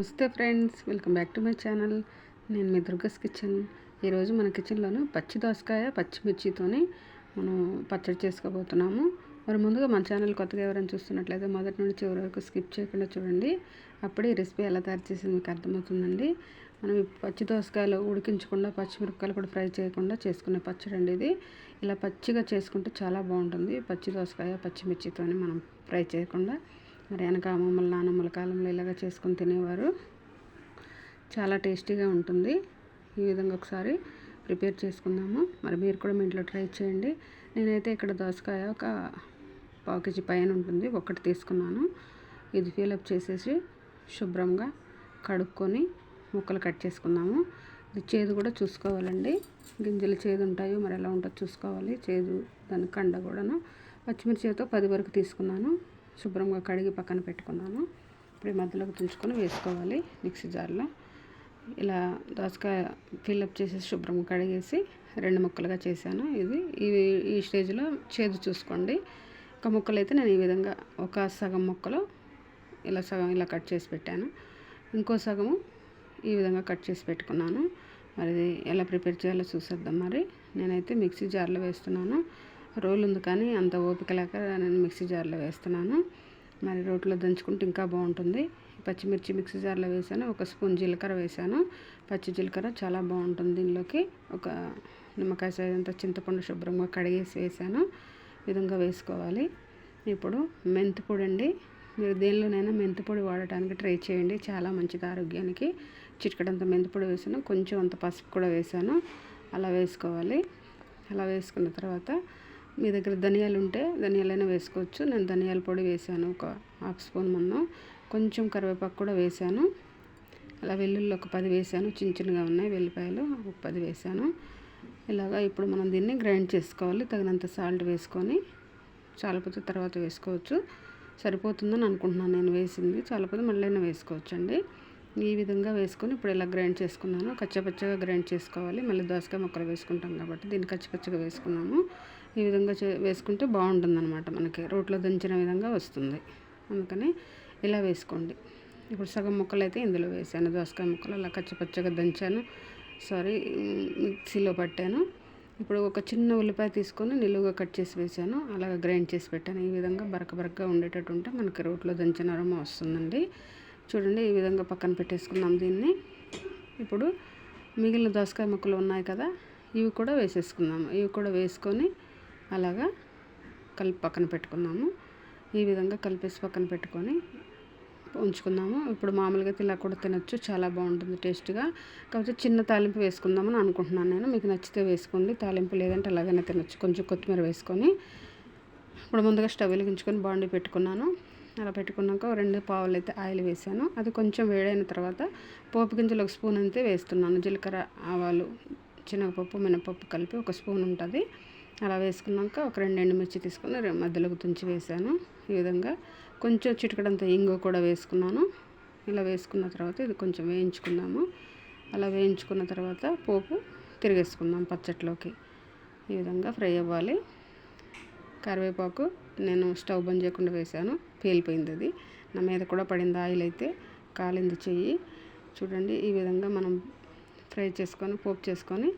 నమస్తే friends welcome back to my channel. నేను మీ దుర్గస్ కిచెన్. ఈరోజు మన కిచెన్లోను పచ్చి దోసకాయ పచ్చిమిర్చితోని మనం పచ్చడి చేసుకోబోతున్నాము. మరి ముందుగా మన ఛానల్ కొత్తగా ఎవరైనా చూస్తున్నట్లయితే మొదటి నుండి చివరి వరకు స్కిప్ చేయకుండా చూడండి. అప్పుడే ఈ రెసిపీ ఎలా తయారు చేసింది మీకు అర్థమవుతుందండి. మనం ఈ పచ్చి దోసకాయలు ఉడికించకుండా పచ్చిమిరపకాయలు కూడా ఫ్రై చేయకుండా చేసుకునే పచ్చడి అండి ఇది. ఇలా పచ్చిగా చేసుకుంటే చాలా బాగుంటుంది. పచ్చి దోసకాయ పచ్చిమిర్చితోని మనం ఫ్రై చేయకుండా. మరి వెనక అమ్మమ్మల నానమ్మల కాలంలో ఇలాగ చేసుకొని తినేవారు. చాలా టేస్టీగా ఉంటుంది. ఈ విధంగా ఒకసారి ప్రిపేర్ చేసుకుందాము. మరి మీరు కూడా మీ ఇంట్లో ట్రై చేయండి. నేనైతే ఇక్కడ దోసకాయ ఒక పావు కేజీ పైన ఉంటుంది. ఒకటి తీసుకున్నాను. ఇది ఫీలప్ చేసేసి శుభ్రంగా కడుక్కొని ముక్కలు కట్ చేసుకుందాము. ఇది చేదు కూడా చూసుకోవాలండి. గింజలు చేదు ఉంటాయో మరి ఎలా ఉంటుందో చూసుకోవాలి. చేదు దాని కండ కూడాను. పచ్చిమిర్చితో పది వరకు తీసుకున్నాను. శుభ్రంగా కడిగి పక్కన పెట్టుకున్నాను. ఇప్పుడు మధ్యలోకి తుంచుకొని వేసుకోవాలి మిక్సీ జార్లో. ఇలా దోసకాయ ఫిల్అప్ చేసేసి శుభ్రంగా కడిగేసి రెండు ముక్కలుగా చేశాను ఇది. ఈ ఈ స్టేజ్లో చేదు చూసుకోండి. ఒక ముక్కలు అయితే నేను ఈ విధంగా ఒక సగం ముక్కలు ఇలా సగం ఇలా కట్ చేసి పెట్టాను. ఇంకో సగము ఈ విధంగా కట్ చేసి పెట్టుకున్నాను. మరి ఎలా ప్రిపేర్ చేయాలో చూసేద్దాం మరి. నేనైతే మిక్సీ జార్లో వేస్తున్నాను. రోల్ ఉంది కానీ అంత ఓపిక లేక నేను మిక్సీ జార్లో వేస్తున్నాను. మరి రోట్లో దంచుకుంటే ఇంకా బాగుంటుంది. పచ్చిమిర్చి మిక్సీ జార్లో వేసాను. ఒక స్పూన్ జీలకర్ర వేసాను. పచ్చి జీలకర్ర చాలా బాగుంటుంది దీనిలోకి. ఒక నిమ్మకాయ సైజంత చింతపండు శుభ్రంగా కడిగేసి వేసాను. విధంగా వేసుకోవాలి. ఇప్పుడు మెంతిపొడి అండి మీరు దేనిలోనైనా మెంతిపొడి వాడటానికి ట్రై చేయండి. చాలా మంచిది ఆరోగ్యానికి. చిటికడంత మెంతిపొడి వేసాను. కొంచెం అంత పసుపు కూడా వేసాను. అలా వేసుకోవాలి. అలా వేసుకున్న తర్వాత మీ దగ్గర ధనియాలు ఉంటే ధనియాలైనా వేసుకోవచ్చు. నేను ధనియాల పొడి వేసాను ఒక హాఫ్ స్పూన్ మొన్న కొంచెం కరివేపాకు కూడా వేసాను. అలా వెల్లుల్లి ఒక పది వేసాను. చిన్న చిన్నగా ఉన్నాయి వెల్లిపాయలు ఒక పది వేసాను. ఇలాగా ఇప్పుడు మనం దీన్ని గ్రైండ్ చేసుకోవాలి. తగినంత సాల్ట్ వేసుకొని చాలపోతే తర్వాత వేసుకోవచ్చు. సరిపోతుందని అనుకుంటున్నాను నేను వేసింది. చాలపోతే మళ్ళీ వేసుకోవచ్చు అండి ఈ విధంగా వేసుకొని ఇప్పుడు ఇలా గ్రైండ్ చేసుకున్నాను. కచ్చపచ్చగా గ్రైండ్ చేసుకోవాలి. మళ్ళీ దోసకాయ ముక్కలు వేసుకుంటాం కాబట్టి దీన్ని కచ్చపచ్చగా వేసుకున్నాము. ఈ విధంగా చే వేసుకుంటే బాగుంటుంది అనమాట మనకి. రోట్లో దంచిన విధంగా వస్తుంది. అందుకని ఇలా వేసుకోండి. ఇప్పుడు సగం ముక్కలు అయితే ఇందులో వేసాను. దోసకాయ ముక్కలు అలా కచ్చపచ్చగా దంచాను. సారీ మిక్సీలో పట్టాను. ఇప్పుడు ఒక చిన్న ఉల్లిపాయ తీసుకొని నిలువుగా కట్ చేసి వేసాను. అలాగ గ్రైండ్ చేసి పెట్టాను. ఈ విధంగా బరక బరకగా ఉండేటట్టు ఉంటే మనకి రోట్లో దంచిన అరమ వస్తుందండి. చూడండి ఈ విధంగా పక్కన పెట్టేసుకున్నాం దీన్ని. ఇప్పుడు మిగిలిన దోసకాయ ముక్కలు ఉన్నాయి కదా ఇవి కూడా వేసేసుకుందాము. ఇవి కూడా వేసుకొని అలాగా కలిపి పక్కన పెట్టుకున్నాము. ఈ విధంగా కలిపేసి పక్కన పెట్టుకొని ఉంచుకుందాము ఇప్పుడు మామూలుగా ఇలా కూడా తినొచ్చు. చాలా బాగుంటుంది టేస్ట్గా. కాకపోతే చిన్న తాలింపు వేసుకుందామని అనుకుంటున్నాను నేను. మీకు నచ్చితే వేసుకోండి. తాలింపు లేదంటే అలాగైనా తినొచ్చు. కొంచెం కొత్తిమీర వేసుకొని ఇప్పుడు ముందుగా స్టవ్ వెలిగించుకొని బాండి పెట్టుకున్నాను. అలా పెట్టుకున్నాక రెండు పావులు అయితే ఆయిల్ వేసాను. అది కొంచెం వేడైన తర్వాత పోపు గింజలు ఒక స్పూన్ అయితే వేస్తున్నాను. జీలకర్ర ఆవాలు శనగపప్పు మినపప్పు కలిపి ఒక స్పూన్ ఉంటుంది. అలా వేసుకున్నాక ఒక రెండు ఎండుమిర్చి తీసుకుని మధ్యలోకి తుంచి వేసాను. ఈ విధంగా కొంచెం చిటికడంత ఇంగు కూడా వేసుకున్నాను. ఇలా వేసుకున్న తర్వాత ఇది కొంచెం వేయించుకున్నాము. అలా వేయించుకున్న తర్వాత పోపు తిరిగేసుకుందాం పచ్చట్లోకి. ఈ విధంగా ఫ్రై అవ్వాలి. కరివేపాకు నేను స్టవ్ బంద్ చేయకుండా వేసాను. పేలిపోయింది అది. నా మీద కూడా పడింది ఆయిల్ అయితే. కాలింది చెయ్యి. చూడండి ఈ విధంగా మనం ఫ్రై చేసుకొని పోపు చేసుకొని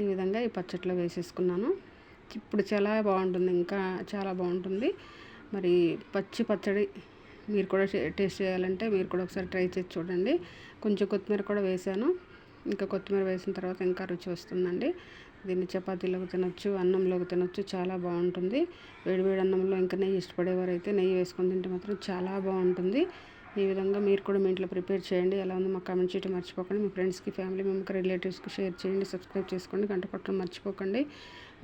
ఈ విధంగా ఈ పచ్చట్లో వేసేసుకున్నాను. ఇప్పుడు చాలా బాగుంటుంది ఇంకా చాలా బాగుంటుంది. మరి పచ్చి పచ్చడి మీరు కూడా టేస్ట్ చేయాలంటే మీరు కూడా ఒకసారి ట్రై చేసి చూడండి. కొంచెం కొత్తిమీర కూడా వేసాను. ఇంకా కొత్తిమీర వేసిన తర్వాత ఇంకా రుచి వస్తుందండి. దీన్ని చపాతీలోకి తినొచ్చు అన్నంలోకి తినొచ్చు చాలా బాగుంటుంది. వేడివేడి అన్నంలో ఇంకా నెయ్యి ఇష్టపడేవారు అయితే నెయ్యి వేసుకొని తింటే మాత్రం చాలా బాగుంటుంది. ఈ విధంగా మీరు కూడా మీ ఇంట్లో ప్రిపేర్ చేయండి. ఎలా ఉందో మాకు కామెంట్ చేయడం మర్చిపోకండి. మీ ఫ్రెండ్స్కి ఫ్యామిలీ మెంబర్కి రిలేటివ్స్కి షేర్ చేయండి. సబ్స్క్రైబ్ చేసుకోండి. గంట కొట్టడం మర్చిపోకండి.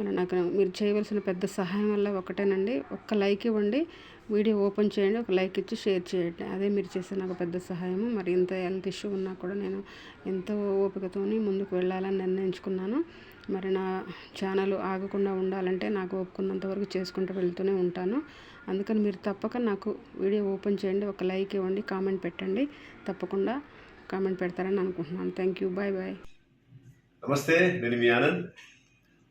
మరి నాకు మీరు చేయవలసిన పెద్ద సహాయం వల్ల ఒకటేనండి. ఒక్క లైక్ ఇవ్వండి. వీడియో ఓపెన్ చేయండి. ఒక లైక్ ఇచ్చి షేర్ చేయండి. అదే మీరు చేసే నాకు పెద్ద సహాయము. మరి ఇంత హెల్త్ ఇష్యూ ఉన్నా కూడా నేను ఎంతో ఓపికతోని ముందుకు వెళ్ళాలని నిర్ణయించుకున్నాను. మరి నా ఛానల్ ఆగకుండా ఉండాలంటే నాకు ఒప్పుకున్నంత వరకు చేసుకుంటూ వెళ్తూనే ఉంటాను. అందుకని మీరు తప్పక నాకు వీడియో ఓపెన్ చేయండి. ఒక లైక్ ఇవ్వండి. కామెంట్ పెట్టండి. తప్పకుండా కామెంట్ పెడతారని అనుకుంటున్నాను. Thank you. Bye bye. నమస్తే. నేను మీ ఆనంద్.